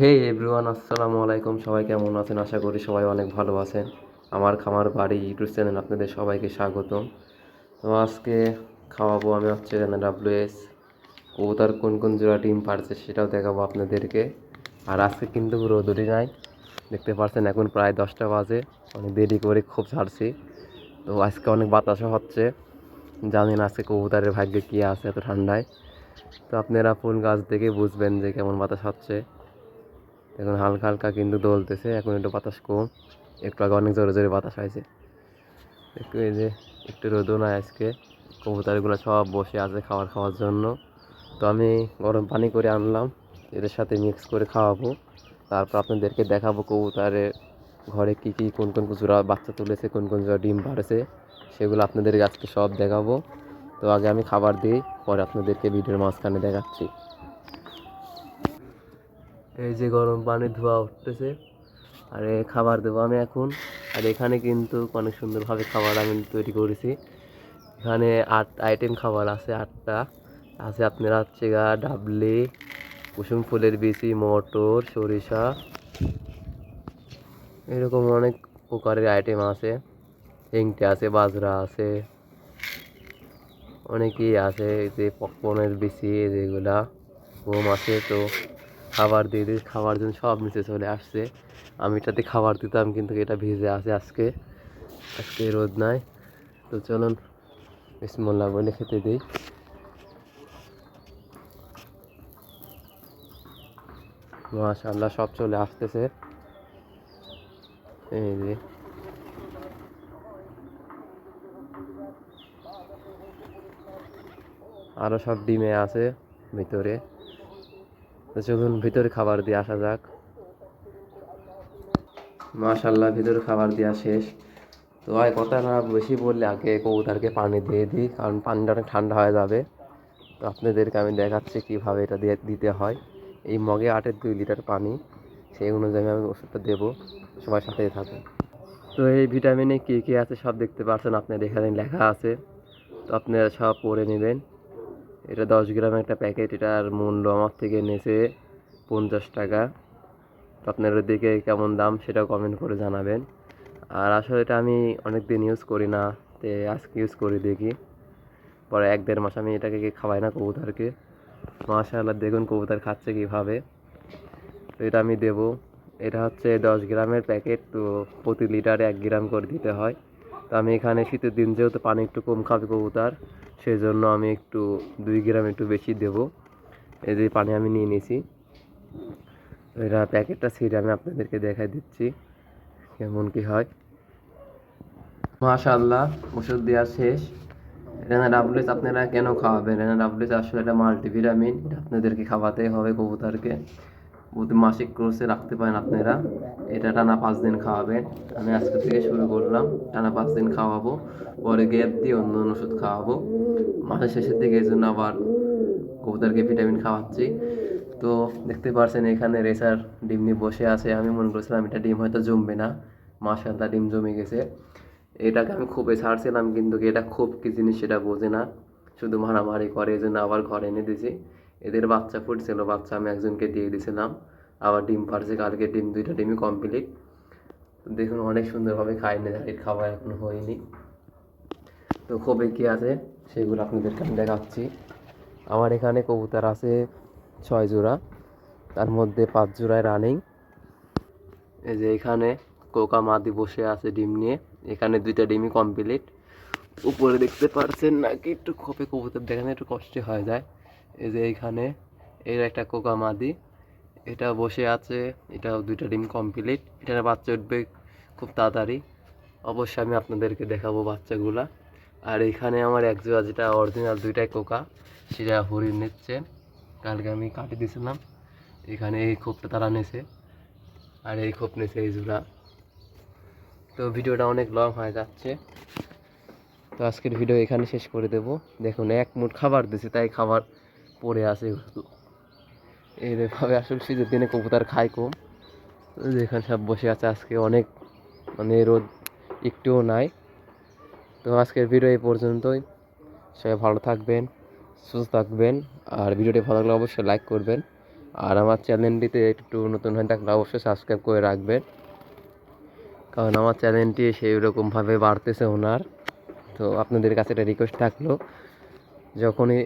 হে everyone আসসালামু আলাইকুম। সবাই কেমন আছেন? আশা করি সবাই অনেক ভালো আছেন। আমার খামার বাড়ি ইউটিউব চ্যানেল আপনাদের সবাইকে স্বাগতম। তো আজকে খাওয়াবো আমি হচ্ছে ডাব্লিউ এস কবুতর কোন কোন জোড়া ডিম পারছে সেটাও দেখাবো আপনাদেরকে। আর আজকে কিন্তু রোদরি নাই। দেখতে পাচ্ছেন এখন প্রায় দশটা বাজে। অনেক দেরি করে খুব ছাড়ছি তো আজকে অনেক বাতাসও হচ্ছে। জানেন আজকে কবুতারের ভাগ্যে কী আছে এত ঠান্ডায়। তো আপনারা ফুল গাছ দেখে বুঝবেন যে কেমন বাতাস হচ্ছে। এখন হালকা হালকা কিন্তু দোলতেছে, এখন একটু বাতাস কম। একটু আগে অনেক জোরে জোরে বাতাস হয়েছে একটু এই যে, একটু রোদও নাই আজকে, কবুতরগুলো সব বসে আছে খাবার খাওয়ার জন্য। তো আমি গরম পানি করে আনলাম, এদের সাথে মিক্স করে খাওয়াবো। তারপর আপনাদেরকে দেখাবো কবুতরের ঘরে কী কী, কোন কোন জোড়া বাচ্চা তুলেছে, কোন কোন জোড়া ডিম পাড়েছে, সেগুলো আপনাদের আজকে সব দেখাবো। তো আগে আমি খাবার দিই, পরে আপনাদেরকে ভিডিওর মাঝখানে দেখাচ্ছি। এই যে গরম পানির ধোয়া উঠতেছে, আর খাবার দেবো আমি এখন। আর এখানে কিন্তু অনেক সুন্দরভাবে খাবার আমি তৈরি করেছি। এখানে আট আইটেম খাবার আছে, আটটা। আছে আপনারা হচ্ছে গা ডাবলি, কুসুম ফুলের বিচি, মটর, সরিষা। এরকম অনেক প্রকারের আইটেম আছে। হেংটে আছে, বাজরা আছে। অনেকেই আছে যে পপকর্নের বিচি যেগুলা গম আছে তো। খাবার দিয়ে দিয়ে খাবার জন্য সব নিচে চলে আসছে। আমি এটাতে খাবার দিতাম কিন্তু এটা ভিজে আছে আজকে। আজকে রোদ নাই। তো চলুন, বিসমুল্লাহ বলে খেতে দিই। মাশাল্লাহ সব চলে আসতেছে। এই যে। আরও সব ডিমে আছে ভিতরে। তো চলুন ভিতরে খাবার দিয়ে আসা যাক। মাশাল্লাহ ভিতরে খাবার দেওয়া শেষ। তো আর কথা না বেশি বললে আগে কবুতরকে পানি দিয়ে দিই, কারণ পানিটা অনেক ঠান্ডা হয়ে যাবে। তো আপনাদেরকে আমি দেখাচ্ছি কীভাবে এটা দিয়ে দিতে হয়। এই মগে আটের দুই লিটার পানি, সেই অনুযায়ী আমি ওষুধটা দেবো। সবার সাথেই থাকুন। তো এই ভিটামিনে কী কী আছে সব দেখতে পাচ্ছেন আপনার এখানে লেখা আছে। তো আপনারা সব পড়ে নেবেন। এটা দশ গ্রামের একটা প্যাকেট এটার মূল্য আমার থেকে নেছে পঞ্চাশ টাকা। তো আপনারা দেখে কেমন দাম সেটাও কমেন্ট করে জানাবেন। আর আসলে এটা আমি অনেক দিন ইউজ করি না, তে আজকে ইউজ করি দেখি। পরে এক দেড় মাস আমি এটাকে খাওয়াই না কবুতরকে? মাশাআল্লাহ, দেখুন কবুতর খাচ্ছে কীভাবে। তো এটা আমি দেব। এটা হচ্ছে দশ গ্রামের প্যাকেট, তো প্রতি লিটারে এক গ্রাম করে দিতে হয়। তো আমি এখানে শীতের দিন যেহেতু পানি একটু কম খাবে কবুতর সেই জন্য আমি একটু দুই গ্রাম একটু বেশি দেব। এই যে পানি আমি নিয়ে নিয়েছি। এটা প্যাকেটটা ছিঁড়ে আমি আপনাদেরকে দেখাই দিচ্ছি কেমন কি হয়। মাশাআল্লাহ ওষুধ দেওয়া শেষ। রেনা ডাবলিস আপনারা কেন খাওয়াবেন? রেনা ডাবলিস আসলে এটা মাল্টিভিটামিন, এটা আপনাদেরকে খাওয়াতেই হবে কবুতরকে। প্রতি মাসিক কোর্সে রাখতে পারেন আপনারা। এটা টানা পাঁচ দিন খাওয়াবেন। আমি আজকে থেকে শুরু করলাম। টানা পাঁচ দিন খাওয়াবো। পরে গ্যাপ দিয়ে অন্য অন্য ওষুধ খাওয়াবো। মাসের শেষের দিকে এই জন্য আবার কবুতরকে ভিটামিন খাওয়াচ্ছি। তো দেখতে পারছেন এখানে রেসার ডিম নিয়ে বসে আছে। আমি মনে করছিলাম এটা ডিম হয়তো জমবে না। মাসাল্লাহ ডিম জমে গেছে। এটাকে আমি খুবই ছাড়ছিলাম কিন্তু এটা খুব কি জিনিস সেটা বোঝে না। শুধু মারামারি করে এই জন্য আবার ঘরে এনে দিয়েছি। এদের বাচ্চা ফুটছিল, বাচ্চা আমি একজনকে দিয়ে দিয়েছিলাম আবার ডিম পারছে কালকে ডিম, দুইটা ডিমই কমপ্লিট দেখুন, অনেক সুন্দরভাবে খাই না এর খাবার এখনও হয়নি। তো খুবই কী আছে, সেগুলো আপনাদেরকে আমি দেখাচ্ছি। আমার এখানে কবুতর আছে ছয় জোড়া, তার মধ্যে পাঁচ জোড়ায় রানিং এই যে এখানে কোকা মাদি বসে আছে ডিম নিয়ে, এখানে দুইটা ডিমই কমপ্লিট উপরে দেখতে পারছেন নাকি, একটু খোপে কবুতর দেখানো, একটু কষ্ট হয়ে যায়। এই যে এইখানে, এর একটা কোকা মাদি। এটা বসে আছে এটা দুইটা ডিম কমপ্লিট এটার বাচ্চা উঠবে খুব তাড়াতাড়ি। অবশ্যই আমি আপনাদেরকে দেখাবো বাচ্চাগুলা। আর এখানে আমার এক জোড়া যেটা অরিজিনাল দুইটাই কোকা, সেটা হরিণ নিচ্ছে। কালকে আমি কাটিয়ে দিয়েছিলাম। এখানে এই খোপটা তারা নেছে আর এই খোপ নেছে এই জোড়া। তো ভিডিওটা অনেক লং হয়ে যাচ্ছে। তো আজকের ভিডিও এখানে শেষ করে দেব। দেখুন, এক মুঠ খাবার দিছি তাই খাবার পড়ে আছে এইভাবে আসলে শীতের দিনে কবুতর খায় কম। যেখানে সব বসে আছে, আজকে অনেক মানে রোদ একটুও নাই। তো আজকের ভিডিও এই পর্যন্তই। সবাই ভালো থাকবেন, সুস্থ থাকবেন, আর ভিডিওটি ভালো লাগলে অবশ্যই লাইক করবেন। আর আমার চ্যানেলটিতে একটু নতুন হয়ে থাকলে অবশ্যই সাবস্ক্রাইব করে রাখবেন। কারণ আমার চ্যানেলটি সেই রকমভাবে বাড়তেছে ওনার। তো আপনাদের কাছে একটা রিকোয়েস্ট থাকল, যখনই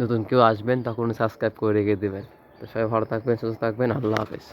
নতুন কেউ আসবেন, তখন সাবস্ক্রাইব করে রেখে দেবেন। তো সবাই ভালো থাকবেন, সুস্থ থাকবেন, আল্লাহ হাফেজ।